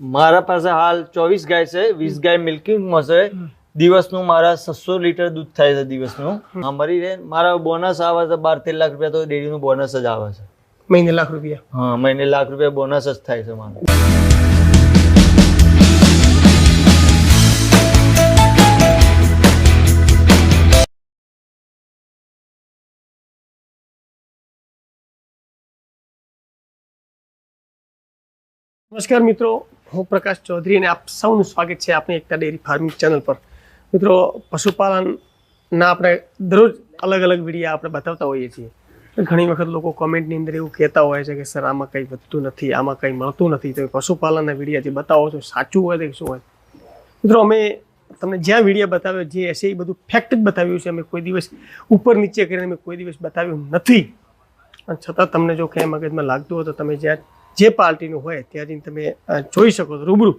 મારા પાસે હાલ ચોવીસ ગાય છે વીસ ગાય મિલ્કિંગમાં છે. દિવસનું મારા છસો લીટર દૂધ થાય છે દિવસનું. હા મરી રહે. મારા બોનસ આવે છે બાર તેર લાખ રૂપિયા તો ડેરીનું બોનસ જ આવે છે. મહિને લાખ રૂપિયા? હા મહિને લાખ રૂપિયા બોનસ જ થાય છે મારું. નમસ્કાર મિત્રો. હું પ્રકાશ ચૌધરી અને આપ સૌનું સ્વાગત છે આપણી એકતા ડેરી ફાર્મિંગ ચેનલ પર. મિત્રો, પશુપાલનના આપણે દરરોજ અલગ અલગ વિડીયા આપણે બતાવતા હોઈએ છીએ. ઘણી વખત લોકો કોમેન્ટની અંદર એવું કહેતા હોય છે કે, સર, આમાં કંઈ વધતું નથી, આમાં કંઈ મળતું નથી. તો પશુપાલનના વિડીયા જે બતાવો છો, સાચું હોય તો શું હોય? મિત્રો, અમે તમને જ્યાં વીડિયો બતાવ્યો, જે હશે એ બધું ફેક્ટ જ બતાવ્યું છે. અમે કોઈ દિવસ ઉપર નીચે કરીને અમે કોઈ દિવસ બતાવ્યું નથી. અને છતાં તમને જો ક્યાંય મગજમાં લાગતું હોય તો તમે જ્યાં જે પાર્ટીનું હોય ત્યાં જઈને તમે જોઈ શકો છો, રૂબરૂ.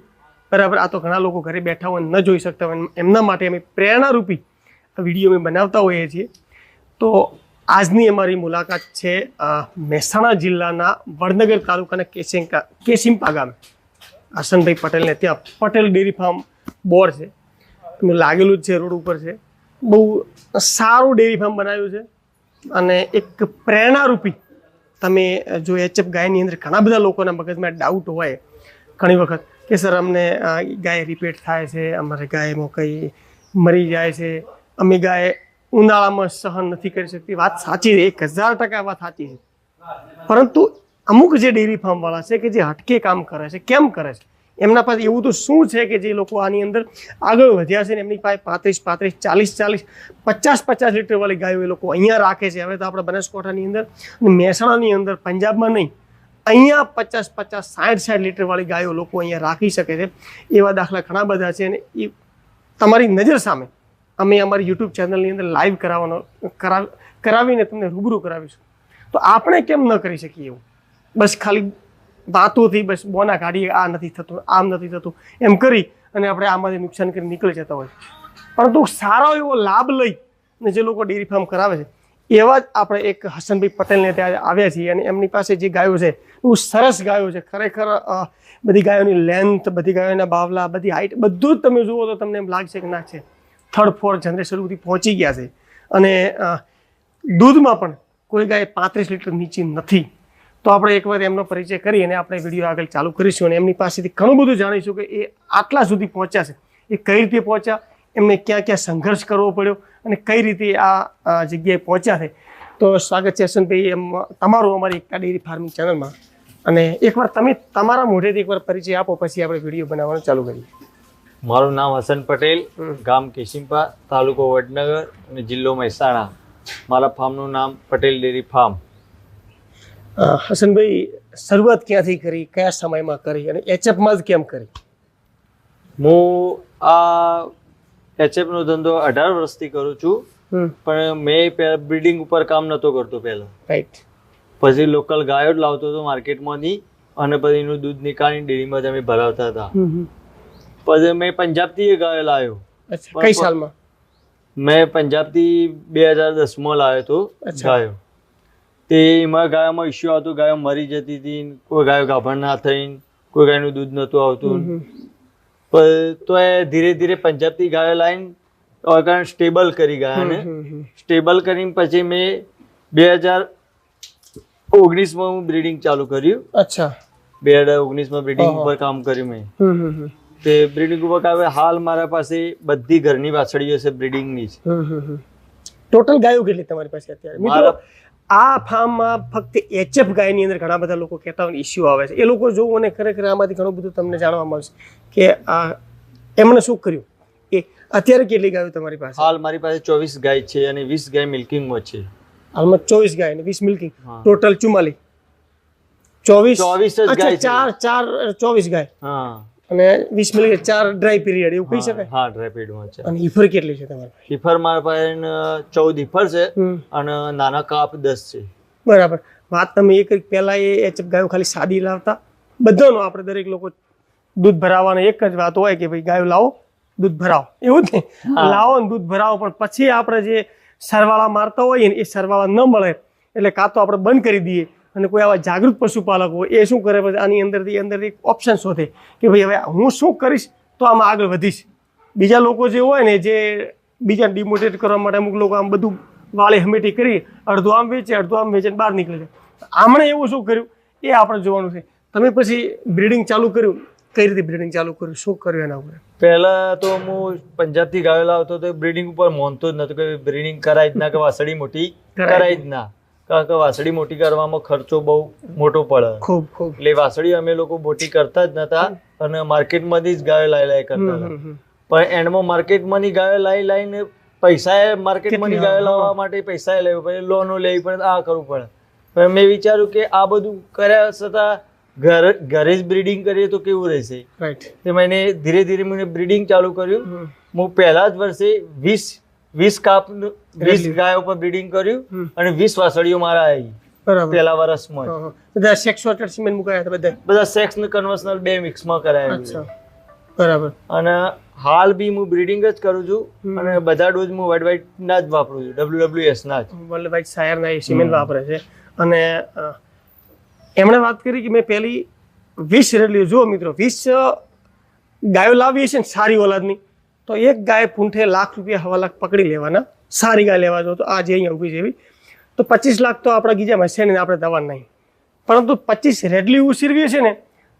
બરાબર, આ તો ઘણા લોકો ઘરે બેઠા હોય ન જોઈ શકતા હોય એમના માટે અમે પ્રેરણારૂપી વીડિયો અમે બનાવતા હોઈએ છીએ. તો આજની અમારી મુલાકાત છે મહેસાણા જિલ્લાના વડનગર તાલુકાના કેસિંકા કેસિમ્પા ગામે. હસનભાઈ પટેલને ત્યાં પટેલ ડેરી ફાર્મ બોર્ડ છે. એમનું લાગેલું જ છે, રોડ ઉપર છે. બહુ સારું ડેરી ફાર્મ બનાવ્યું છે અને એક પ્રેરણારૂપી તમે જો એચએફ ગાયની અંદર ઘણા બધા લોકોના મગજમાં ડાઉટ હોય, ઘણી વખત, કે સર અમને ગાય રિપીટ થાય છે, અમારે ગાયમાં કંઈ મરી જાય છે, અમે ગાય ઉનાળામાં સહન નથી કરી શકતી. વાત સાચી છે, એક હજાર ટકા વાત સાચી છે. પરંતુ અમુક જે ડેરી ફાર્મવાળા છે કે જે હટકે કામ કરે છે, કેમ કરે છે? એમના પાસે એવું તો શું છે કે જે લોકો આની અંદર આગળ વધ્યા છે ને એમની પાસે પાંત્રીસ પાંત્રીસ, ચાલીસ ચાલીસ, પચાસ પચાસ લીટરવાળી ગાયો એ લોકો અહીંયા રાખે છે. હવે તો આપણે બનાસકાંઠાની અંદર મહેસાણાની અંદર પંજાબમાં નહીં, અહીંયા પચાસ પચાસ, સાઠ સાઠ લીટરવાળી ગાયો લોકો અહીંયા રાખી શકે છે. એવા દાખલા ઘણા બધા છે અને એ તમારી નજર સામે અમે અમારી યુટ્યુબ ચેનલની અંદર લાઈવ કરાવવાનો કરાવીને તમને રૂબરૂ કરાવીશું. તો આપણે કેમ ન કરી શકીએ એવું? બસ ખાલી વાતોથી બસ બોના કાઢીએ, આ નથી થતું, આમ નથી થતું. એમ કરી અને આપણે આમાંથી નુકસાન કરી નીકળી જતા હોય. પરંતુ સારો એવો લાભ લઈ અને જે લોકો ડેરી ફાર્મ કરાવે છે, એવા જ આપણે એક હસનભાઈ પટેલને ત્યાં આવ્યા છીએ અને એમની પાસે જે ગાયો છે, બહુ સરસ ગાયો છે. ખરેખર બધી ગાયોની લેન્થ બધી ગાયોના બાવલા, બધી હાઇટ બધું જ તમે જુઓ તો તમને એમ લાગશે કે ના છે. થર્ડ ફોર્થ જનરેશન સુધી પહોંચી ગયા છે. અને દૂધમાં પણ કોઈ ગાય પાંત્રીસ લીટર નીચી નથી. તો આપણે એકવાર એમનો પરિચય કરી અને આપણે વીડિયો આગળ ચાલુ કરીશું અને એમની પાસેથી ઘણું બધું જાણીશું કે એ આટલા સુધી પહોંચ્યા છે. એ કઈ રીતે પહોંચ્યા? એમને ક્યાં ક્યાં સંઘર્ષ કરવો પડ્યો અને કઈ રીતે આ જગ્યાએ પહોંચ્યા છે? તો સ્વાગત છે હસનભાઈ એમ તમારું અમારી એકતા ડેરી ફાર્મિંગ ચેનલમાં. અને એકવાર તમે તમારા મોઢેથી એકવાર પરિચય આપો પછી આપણે વીડિયો બનાવવાનું ચાલુ કરીએ. મારું નામ હસન પટેલ ગામ કેશિમ્પા તાલુકો વડનગર અને જિલ્લો મહેસાણા. મારા ફાર્મનું નામ પટેલ ડેરી ફાર્મ. હસનભાઈ શરૂઆત ક્યાંથી કરી? કયા સમયમાં કરી? અને એચએફમાં જ કેમ કરી? હું આ એચએફનો ધંધો અઢાર વર્ષથી કરું છું પણ મેં બ્રિડિંગ ઉપર કામ નહોતો કરતો પહેલા. રાઈટ પછી લોકલ ગાયો જ લાવતો હતો માર્કેટમાંથી અને પછી એનું દૂધ નીકાળીને ડેરીમાં અમે ભરાવતા હતા. પછી મેં પંજાબથી એ ગાયો લાવ્યો. કઈ સાલમાં? મેં પંજાબથી બે હજાર દસમાં લાવ્યો હતો. ગાયો. તે એમાં ગાયોમાં ઇસ્યુ આવતો ગાયો મરી જતી હતી કોઈ ગાયો ગાભણ ના થઈને કોઈ ગાયનું દૂધ નહોતું આવતું. પણ તો એ ધીરે ધીરે પંજાબથી ગાયો લાવીને સ્ટેબલ કરી ગાયાને. સ્ટેબલ કરીને પછી મેં બે હજાર ઓગણીસમાં હું બ્રીડિંગ ચાલુ કર્યું. અચ્છા. બે હજાર ઓગણીસમાં બ્રીડિંગ ઉપર કામ કર્યું મેં. તે બ્રીડિંગ ઉપર કામ હાલ મારા પાસે બધી ઘરની વાછડીઓ છે બ્રીડિંગની જ. ટોટલ ગાયો કેટલી તમારી પાસે અત્યારે? મિત્રો આ ફાર્મમાં ફક્ત એચએફ ગાયની અંદર ઘણા બધા લોકો કહેતા હોય ઇસ્યુ આવે છે. એ લોકો જોવું અને ખરેખર આમાંથી ઘણું બધું તમને જાણવા મળશે કે આ એમણે શું કર્યું? એ અત્યારે કેટલી ગાયો તમારી પાસે? હાલ મારી પાસે ચોવીસ ગાય છે અને વીસ ગાય મિલ્કિંગમાં છે. હાલમાં ચોવીસ ગાય અને વીસ મિલ્કિંગ. ટોટલ ચુમ્માલીસ. ચોવીસ? ચોવીસ ગાય ચાર ચાર ચોવીસ ગાય. હા. અને વીસ મિનિટ ચાર ડ્રાય પીરિયડ એવું કહી શકાય? હા ડ્રાયપીડમાં છે. અને ઈફર કેટલી છે તમારે? હિફર મારા પાસે ચૌદ હિફર છે અને નાના કાપ દસ છે. બરાબર. વાત તમે એ કરી પહેલા એ એચએફ ગાયો ખાલી સાદી લાવતા. બધાનો આપણે દરેક લોકો દૂધ ભરાવાની એક જ વાત હોય કે ભાઈ ગાયો લાવો દૂધ ભરાવો. એવું જ ને લાવો ને દૂધ ભરાવો પણ પછી આપણે જે સરવાળા મારતા હોઈએ ને એ સરવાળા ન મળે. એટલે કાં તો આપણે બંધ કરી દઈએ. અને કોઈ આવા જાગૃત પશુપાલક હોય એ શું કરે પછી આની અંદરથી અંદરથી ઓપ્શન શોધે કે ભાઈ હવે હું શું કરીશ તો આમાં આગળ વધીશ. બીજા લોકો જે હોય ને જે બીજા ડિમોટિવેટ કરવા માટે અમુક લોકો આમ બધું વાળે હમેટી કરી અડધું આમ વેચે અડધું આમ વેચે બહાર નીકળે છે. આમણે એવું શું કર્યું? એ આપણે જોવાનું છે. તમે પછી બ્રિડિંગ ચાલુ કર્યું? કઈ રીતે બ્રીડિંગ ચાલુ કર્યું? શું કર્યું એના ઉપર? પહેલા તો હું પંજાબથી ગાયો લાવતો તો બ્રિડિંગ ઉપર મોનતો જ નતો કે બ્રીડિંગ કરાય જ ના કે વાસળી મોટી કરાય જ ના. કારણ કે વાસળી મોટી કરવામાં ખર્ચો બહુ મોટો પડે. ખૂબ ખૂબ. એટલે વાસળી અમે લોકો મોટી કરતા જ નતા અને માર્કેટમાંથી જ ગાયો લાઈ લાઈ કરતા હતા. પણ એન્ડમાં માર્કેટમાંની ગાયો લાઈ લાઈને પૈસા માર્કેટમાંની ગાયો લાવવા માટે પૈસા લેવું પડે લોનો લેવી પડે આ કરવું પડે. પણ મેં વિચાર્યું કે આ બધું કર્યા છતાં ઘર ઘરે જ બ્રીડિંગ કરીએ તો કેવું રહેશે? રાઈટ તે મેં ધીરે ધીરે મને બ્રીડિંગ ચાલુ કર્યું. હું પહેલા જ વર્ષે વીસ વીસ કાપ વીસ? ગાયો પર બ્રીડિંગ કર્યું અને વીસ વાસળીઓ મારા આવી. બરાબર. પહેલા વર્ષમાં. બધા સેક્સ વોટર સિમેન્ટ મુકાયા હતા બધા? બધા સેક્સ ને કન્વર્સનલ બે મિક્સમાં કરાયા બરાબર. અને હાલ બી હું બ્રીડિંગ જ કરું છું અને બધા ડોઝ હું વર્લ્ડ વાઇડ ના જ વાપરું છું. ડબલ્યુ ડબલ્યુ એસ ના જ વલ્લભભાઈ સાયરના એ સિમેન્ટ હમ. વાપરે છે. અને એમણે વાત કરી કે મેં પહેલી વીસ રેલીઓ જુઓ મિત્રો. વીસ ગાયો લાવી છે ને સારી ઓલાદની. તો એક ગાય પૂંઠે લાખ રૂપિયા હવા લાખ પકડી લેવાના. સારી ગાય લેવા જો તો આ જે અહીંયા ઊભી જેવી તો પચીસ લાખ તો આપણા ગીજામાં છે ને આપણે દવા નહીં. પરંતુ પચીસ રેડલી ઉછેરવીએ છે ને,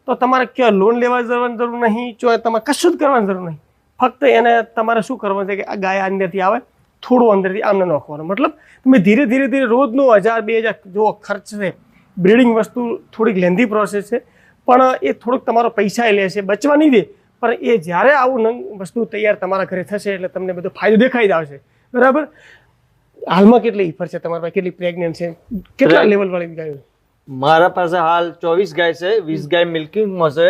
તો તમારે ક્યાં લોન લેવા જવાની જરૂર નહીં જો તમારે કશું જ કરવાની જરૂર નહીં. ફક્ત એને તમારે શું કરવાનું છે કે આ ગાય અંદરથી આવે, થોડું અંદરથી આમને નાખવાનું. મતલબ તમે ધીરે ધીરે ધીરે રોજનો હજાર, બે હજાર જો ખર્ચ છે. બ્રીડિંગ વસ્તુ થોડીક લેન્ધી પ્રોસેસ છે. પણ એ થોડુંક તમારો પૈસા એ લે છે, બચવા નહીં દે. પણ એ જ્યારે આવું નંગ વસ્તુ તૈયાર તમારા ઘરે થશે એટલે તમને બધો ફાયદો દેખાઈ જ આવશે. બરાબર? હાલમાં કેટલી ઈફર છે તમારા પાસે કેટલી પ્રેગ્નન્ટ છે? કેટલા લેવલ વાળી ગાયો મારા પાસે હાલ ચોવીસ ગાય છે વીસ ગાય મિલ્કિંગમાં છે.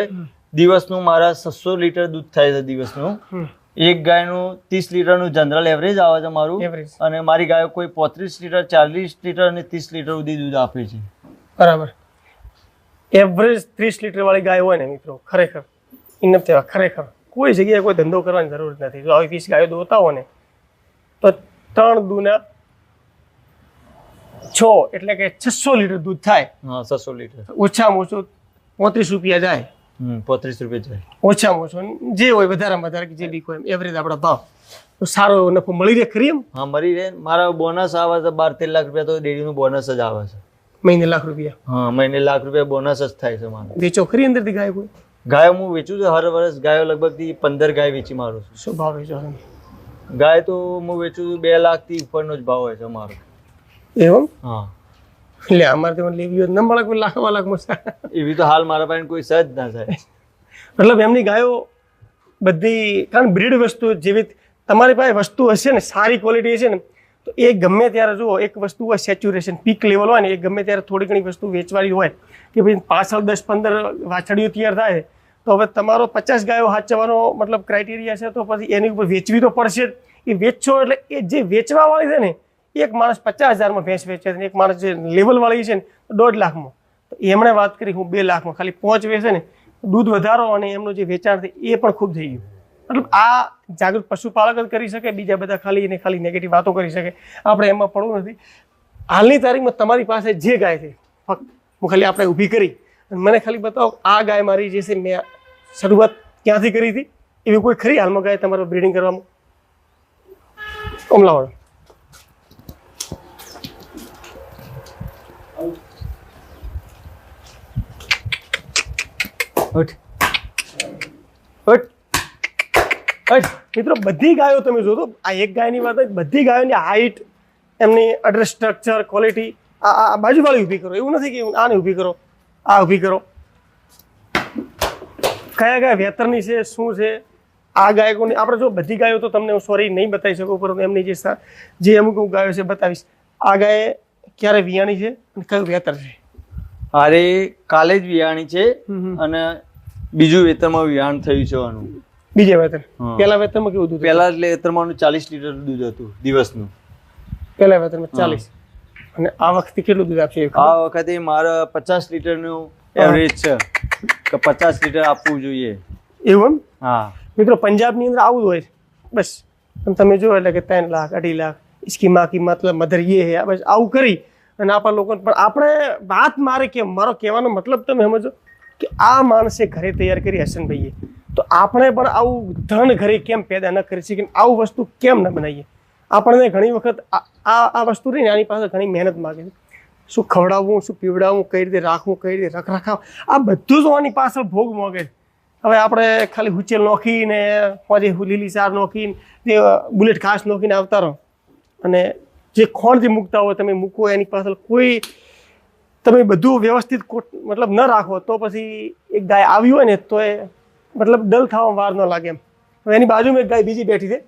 દિવસનું મારા છસો લીટર દૂધ થાય છે દિવસનું. એક ગાયનું ત્રીસ લીટરનું જનરલ એવરેજ આવે છે મારું. એવરેજ અને મારી ગાયો કોઈ પોત્રીસ લીટર ચાલીસ લીટર અને ત્રીસ લીટર સુધી દૂધ આપે છે. બરાબર. એવરેજ ત્રીસ લીટર વાળી ગાય હોય ને મિત્રો ખરેખર. ઇનફ તેવા ખરેખર. કોઈ જગ્યાએ કોઈ ધંધો કરવાની જરૂર નથી. જો આવી વીસ ગાયો દોતા હો ને તો ત્રણ દૂના છ એટલે કે છસો લીટર દૂધ થાય. હા છસો લીટર. ઓછામાં ઓછું પોત્રીસ રૂપિયા જાય. પોત્રીસ રૂપિયા જાય. ઓછામાં ઓછું. જે હોય વધારેમાં વધારે કે જે બી હોય એવરેજ આપણો ભાવ. તો સારો એવો નફો મળી રહે ખરી એમ? હા મળી રહે. મારા બોનસ આવે છે બાર તેર લાખ રૂપિયા તો ડેરીનું બોનસ જ આવે છે. મહિને લાખ રૂપિયા. હા મહિને લાખ રૂપિયા બોનસ જ થાય છે મારો. વેચો ખરી અંદરથી ગાય કોઈ? ગાયો હું વેચું છું હર વર્ષ ગાયો લગભગથી પંદર ગાય વેચી મારું છું. શું ભાવ વેચો છો? ગાય તો હું વેચું છું બે લાખથી ઉપરનો જ ભાવ હોય છે મારો એવું? હા. એટલે અમારે તો લેવી હોય ન મળે કોઈ લાખમાં લાખ મળશે એવી તો હાલ મારા પાસે કોઈ સજ ના થાય. મતલબ એમની ગાયો બધી કારણ બ્રીડ વસ્તુ જેવી તમારી પાસે વસ્તુ હશે ને સારી ક્વોલિટી હશે ને તો એ ગમે ત્યારે જુઓ એક વસ્તુ હોય સેચ્યુરેશન પીક લેવલ હોય ને એ ગમે ત્યારે થોડી ઘણી વસ્તુ વેચવાની હોય કે ભાઈ પાછળ દસ, પંદર વાછડીઓ તૈયાર થાય, તો હવે તમારો પચાસ ગાયો હાચવાનો મતલબ ક્રાઇટેરિયા છે, તો પછી એની ઉપર વેચવી તો પડશે જ. એ વેચશો એટલે એ જે વેચવાવાળી છે ને, એક માણસ પચાસ હજારમાં ભેંસ વેચે છે એક માણસ જે લેવલવાળી છે ને દોઢ લાખમાં. તો એમણે વાત કરી, હું બે લાખમાં, ખાલી પહોંચ વેચે ને દૂધ વધારો અને એમનું જે વેચાણ છે એ પણ ખૂબ થઈ ગયું. મતલબ આ જાગૃત પશુપાલક જ કરી શકે, બીજા બધા ખાલી એને ખાલી નેગેટિવ વાતો કરી શકે. આપણે એમાં પડવું નથી. હાલની તારીખમાં તમારી પાસે જે ગાય છે, ફક્ત હું ખાલી આપણે ઊભી કરી અને મને ખાલી બતાવો આ ગાય મારી જે છે મેં શરૂઆત ક્યાંથી કરી હતી? એવી કોઈ ખરી હાલમાં ગાય તમારે બ્રીડિંગ કરવામાં? ઉઠ મિત્રો, બધી ગાયો તમે જોતો આ એક ગાયની વાત બધી ગાયોની હાઈટ એમની અડ્રેસ સ્ટ્રક્ચર ક્વોલિટી આ બાજુ બાજુવાળી ઊભી કરો. એવું નથી કે આને ઊભી કરો. આ ઊભી કરો. કયા કયા વેતરની છે શું છે? આ ગાયકોની આપણે જો બધી ગાયો તો તમને હું સોરી નહીં બતાવી શકું પરંતુ એમની જે જે અમુક અમુક ગાયો છે બતાવીશ. આ ગાય ક્યારે વિયાણી છે અને કયું વેતર છે? અરે કાલે જ વિયાણી છે. અને બીજું વેતરમાં વિયાણ થયું છે આનું. બીજા વેતર. પેલા પહેલા વેતરમાં કેવું દૂધ પહેલા એટલે વેતરમાં ચાલીસ લીટર દૂધ હતું દિવસનું. પહેલા વેતરમાં ચાલીસ. અને આ વખતે કેટલું દૂધ આપશે? આ વખતે મારે પચાસ લીટરનું એવરેજ છે. કે પચાસ લીટર આપવું જોઈએ. એવું એમ? હા. મિત્રો પંજાબની અંદર આવું હોય. બસ. પણ તમે જો એટલે કે ત્રણ લાખ અઢી લાખ સ્કીમા કી મતલબ મધર યે હે. બસ આવું કરી અને આપણા લોકોને પણ આપણે વાત મારે કે મારો કહેવાનો મતલબ તમે સમજો કે આ માણસે ઘરે તૈયાર કરી હસનભાઈએ. તો આપણે પણ આવું ધન ઘરે કેમ પેદા ન કરી શકીએ આવું વસ્તુ કેમ ન બનાવીએ? આપણને ઘણી વખત આ આ વસ્તુ રહીને આની પાસે ઘણી મહેનત માગે છે. શું ખવડાવવું, શું પીવડાવવું, કઈ રીતે રાખવું, કઈ રીતે રખ રખાવ આ બધું જ આની પાછળ ભોગ માગે છે. હવે આપણે ખાલી હુચેલ નોખીને પછી લીલી ચાર નોખીને, જે બુલેટ ઘાસ નોખીને આવતા રહો. અને જે ખોણ જે મૂકતા હોય તમે મૂકો, એની પાછળ કોઈ તમે બધું વ્યવસ્થિત મતલબ ન રાખો, તો પછી એક ગાય આવી હોય ને, તો એ મતલબ ડલ થવામાં વાર ન લાગે એમ. હવે એની બાજુમાં એક ગાય બીજી બેઠી છે.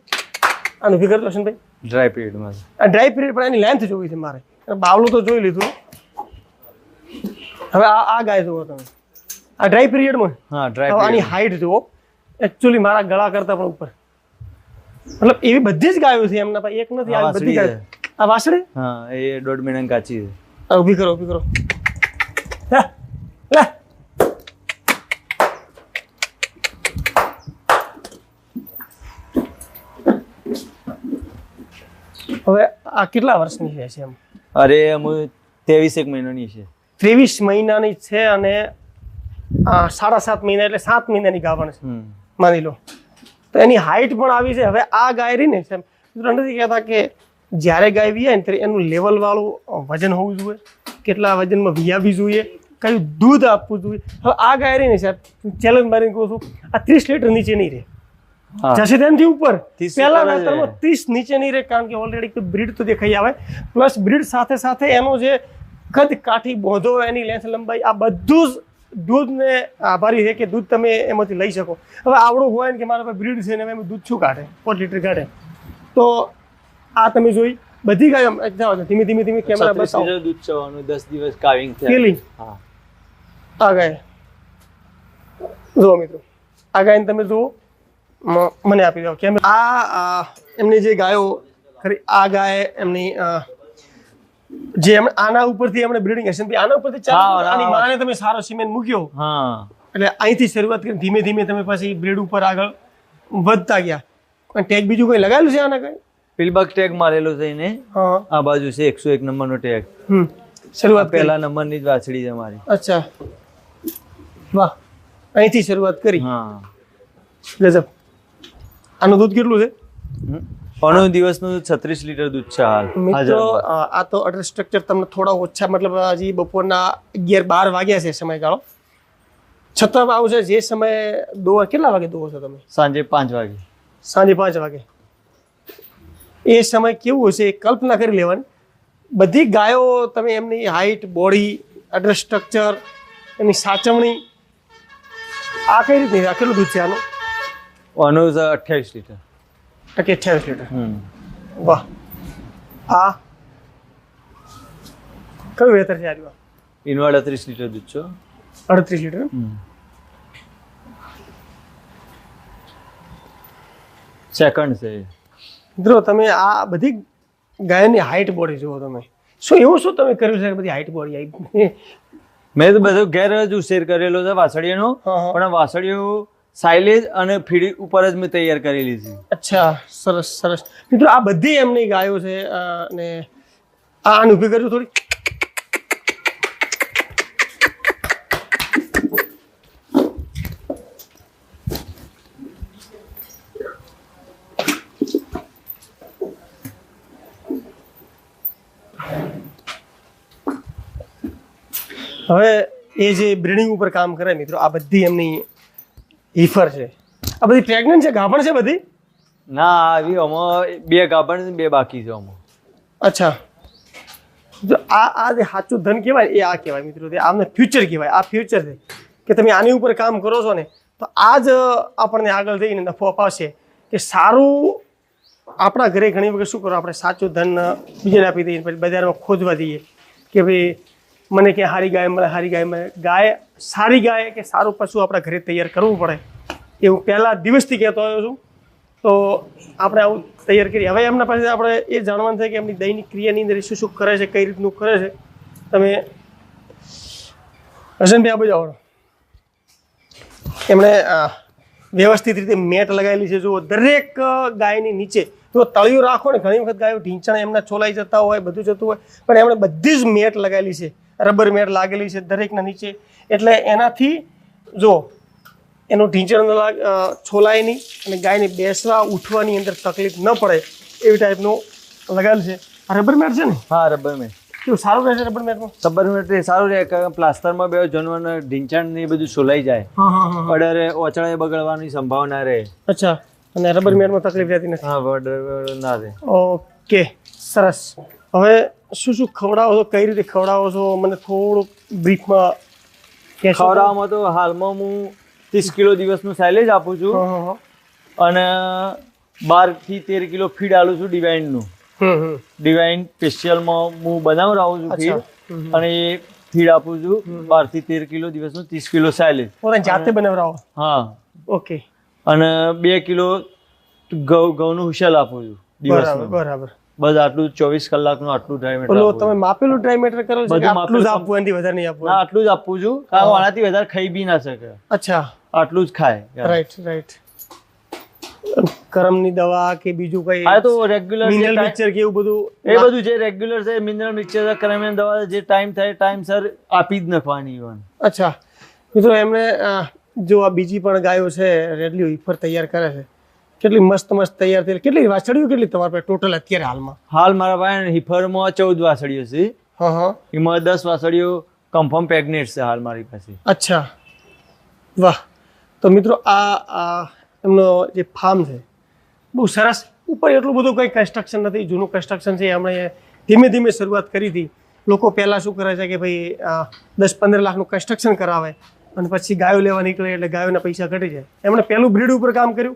આનું ફિગર ભાઈ? ડ્રાય પીરિયડમાં આ ડ્રાય પીરિયડ પણ એની લેન્થ જોવી છે મારે. બાવલું તો જોઈ લીધું. હવે આ આ ગાય જુઓ તમે. આ ડ્રાય પીરિયડમાં હા ડ્રાય આની હાઈટ જુઓ. એકચ્યુઅલી મારા ગળા કરતા પણ ઉપર. મતલબ એવી બધી જ ગાયો છે એમના પાસે. એક નથી આ બધી ગાયો. આ વાસળી હા એ દોઢ મહિના કાચી છે. ઊભી કરો ઊભી કરો. લે, લે. હવે આ કેટલા વર્ષની છે એમ? અરે હું ત્રેવીસ એક મહિનાની છે. ત્રેવીસ મહિનાની છે અને આ સાડા સાત મહિના એટલે સાત મહિનાની ગાભણ છે. માની લો. તો એની હાઈટ પણ આવી છે. હવે આ ગાય રહી ને મિત્રો નથી કહેતા કે જ્યારે ગાય વિયાય ને ત્યારે એનું લેવલ વાળું વજન હોવું જોઈએ. કેટલા વજનમાં વિયાવી જોઈએ. કયું દૂધ આપવું જોઈએ. હવે આ ગાય રહી ને સાહેબ ચેલેન્જ મારીને કહું છું આ ત્રીસ લીટર નીચે નહીં રહે. જશે ઉપર. પહેલા વેતરમાં ત્રીસ નીચે નહીં રહે કારણ કે ઓલરેડી બ્રીડ તો દેખાઈ આવે. પ્લસ બ્રીડ સાથે સાથે એનો જે કદ કાઠી બોધો એની લેન્થ લંબાઈ આ બધું જ દૂધને આભારી છે કે દૂધ તમે એમાંથી લઈ શકો. હવે આવડું હોય ને કે મારા પાસે બ્રીડ છે ને એમ દૂધ શું કાઢે? પાંચ લીટર કાઢે. તો આ તમે જોઈ બધી ગાયો ધીમે ધીમે ધીમે કેમેરા બતાવો. દૂધ ચવાનું દસ દિવસ કાવિંગ થયા. પેલી હા. આ ગાય. જુઓ મિત્રો આ ગાયને તમે જુઓ મને આપી દો. કેમ? આ એમની જે ગાયો ખરી. આ ગાય એમની જે આના ઉપરથી એમણે બ્રીડિંગ હશે આના ઉપરથી ચાલુ માને તમે સારો સિમેન્ટ મૂક્યો. હા. એટલે અહીંથી શરૂઆત કરી ધીમે ધીમે તમે પછી બ્રીડ ઉપર આગળ વધતા ગયા. અને ટેગ બીજું કંઈ લગાવેલું છે આના કઈ? પિલબક ટેગ મારેલો છે એને. આ બાજુ છે એકસો એક નંબરનો ટેગ હમ. શરૂઆત પહેલા નંબરની જ વાછડી છે મારી અચ્છા. વાહ. અહીંથી શરૂઆત કરી. હા. ગજબ. આનું દૂધ કેટલું છે? પણ દિવસનું છત્રીસ લીટર દૂધ છે હાલ. મિત્રો આ તો અડર સ્ટ્રક્ચર તમને થોડા ઓછા મતલબ હજી બપોરના અગિયાર બાર વાગ્યા છે સમયગાળો. છતાં આવું છે જે સમયે દોવા કેટલા વાગે દોવો છો તમે? સાંજે પાંચ વાગે. સાંજે પાંચ વાગે. એ સમય કેવું હશે કલ્પના કરી લેવાની. બધી ગાયો તમે એમની હાઈટ બોડી અટર સ્ટ્રક્ચર એની સાચવણી આ કઈ રીતની આ કેટલું દૂધ છે આનું? છે અઠ્યાવીસ લીટર. ટકે અઠ્યાવીસ લીટર. વાહ. આ? કયું વેતર છે આજુ ઇનવાડ અડત્રીસ લીટર દૂધ છો. અડત્રીસ લીટર? સેકન્ડ છે મિત્રો તમે આ બધી ગાયની હાઈટ બોડી જુઓ તમે. શું એવું શું તમે કર્યું છે બધી હાઈટ બોડી આવી? મેં તો બધું ઘેર જ ઉછેર કરેલો છે હા. પણ વાસળીઓ સાઇલેજ અને ફીડી ઉપર જ મેં તૈયાર કરેલી છે અચ્છા, સરસ સરસ. મિત્રો, આ બધી એમની ગાયો છે અને આ આને ઊભી કરજો થોડી. હવે એ જે બ્રિડિંગ ઉપર કામ કરે મિત્રો, આ બધી એમની હીફર છે. આ બધી પ્રેગ્નન્ટ છે ગાભણ છે બધી? ના આવી અમો બે ગાભણ છે, બે બાકી છે અમો. અચ્છા. જો આ આ જે સાચું ધન કહેવાય એ આ કહેવાય મિત્રો. તે આમને ફ્યુચર કહેવાય. આ ફ્યુચર છે. કે તમે આની ઉપર કામ કરો છો ને તો આ જ આપણને આગળ જઈને નફો અપાવશે. કે સારું આપણા ઘરે ઘણી વખત શું કરો આપણે સાચું ધન બીજાને આપી દઈએ પછી બજારમાં ખોદવા દઈએ કે ભાઈ મને ક્યાં સારી ગાય મળે સારી ગાય મળે. ગાય સારી ગાય કે સારું પશુ આપણા ઘરે તૈયાર કરવું પડે? એ હું પહેલાં દિવસથી કહેતો આવ્યો છું. તો આપણે આવું તૈયાર કરીએ. હવે એમના પાસે આપણે એ જાણવાનું છે કે એમની દૈનિક ક્રિયાની અંદર શું શું કરે છે, કઈ રીતનું કરે છે. તમે હસનભાઈ આ જાઓ એમણે વ્યવસ્થિત રીતે મેટ લગાવેલી છે. જુઓ, દરેક ગાયની નીચે, જો તળિયું રાખો ને, ઘણી વખત ગાયો ઢીંચણ એમના છોલાઈ જતા હોય, બધું જતું હોય, પણ એમણે બધી જ મેટ લગાવેલી છે. રબર મેટ લાગેલી છે દરેકના નીચે. એટલે એનાથી જો એનું ઢીંચણ છોલાય નહીં અને ગાયને બેસવા ઉઠવાની અંદર તકલીફ ન પડે એવી ટાઈપનું લગાવેલ છે. રબર મેટ છે ને? હા રબર મેટ કેવું સારું રહેશે રબર મેટમાં રબર મેટ સારું રહે કારણ પ્લાસ્ટરમાં બે જનવરને ઢીંચણ ને બધું સોલાઈ જાય. અડરે ઓચળે બગડવાની સંભાવના રહે. અચ્છા અને રબર મેટમાં તકલીફ રહેતી નથી. હા ના રહે. ઓકે સરસ. હવે શું શું ખવડાવો છો? કઈ રીતે ખવડાવો છો? મને થોડુંક બ્રીફમાં ખવડાવવામાં તો હાલમાં હું ત્રીસ કિલો દિવસનું સાઇલેજ આપું છું. અને બારથી તેર કિલો ફીડ આલું છું ડિવાઇનનું ડિવાઇન સ્પેશિયલમાં હું બનાવડાવું છું ફીડ. અને એ ફીડ આપું છું બારથી તેર કિલો દિવસનું ત્રીસ કિલો સાઇલેજ જાતે બનાવડાવો હા. ઓકે. અને બે કિલો ઘઉં ઘઉંનું હુશેલ આપું છું દિવસ બરાબર. બસ આટલું ચોવીસ કલાકનું આટલું ટાઈમ પેલું તમે માપેલું ડ્રાય મેટર કરો છો આટલું જ આપવું એનાથી વધારે નહીં આપવું ના આટલું જ આપું છું કારણ કે આનાથી વધારે ખાઈ બી ના શકે. અચ્છા. આટલું જ ખાય રાઈટ રાઈટ કરમની દવા કે બીજું કઈ આ તો રેગ્યુલર મિનરલ મિક્સર કે એવું બધું એ બધું જે રેગ્યુલર છે મિનરલ મિક્સર ક્રેમિયન દવા જે ટાઈમ થાય ટાઈમ સર આપી જ નાખવાની ઇવન અચ્છા. મિત્રો એમણે જો આ બીજી પણ ગાયો છે રેડલી ઈફર તૈયાર કરે છે. કેટલી મસ્ત મસ્ત તૈયાર થઈ કેટલી વાછડીઓ કેટલી તમારા પાસે ટોટલ અત્યારે હાલમાં? હાલ મારા પાસે હિફરમાં ચૌદ વાસળીઓ છે. હા હા. એમાં દસ વાસળીઓ કન્ફર્મ પ્રેગ્નેન્ટ છે હાલ મારી પાસે. અચ્છા. વાહ. તો મિત્રો આ એમનો જે ફાર્મ છે બહુ સરસ. ઉપર એટલું બધું કંઈ કન્સ્ટ્રક્શન નથી જૂનું કન્સ્ટ્રક્શન છે. એમણે ધીમે ધીમે શરૂઆત કરી હતી. લોકો પહેલાં શું કરે છે કે ભાઈ દસ પંદર લાખનું કન્સ્ટ્રક્શન કરાવે અને પછી ગાયો લેવા નીકળે એટલે ગાયોના પૈસા ઘટી જાય એમણે પહેલું બ્રીડ ઉપર કામ કર્યું.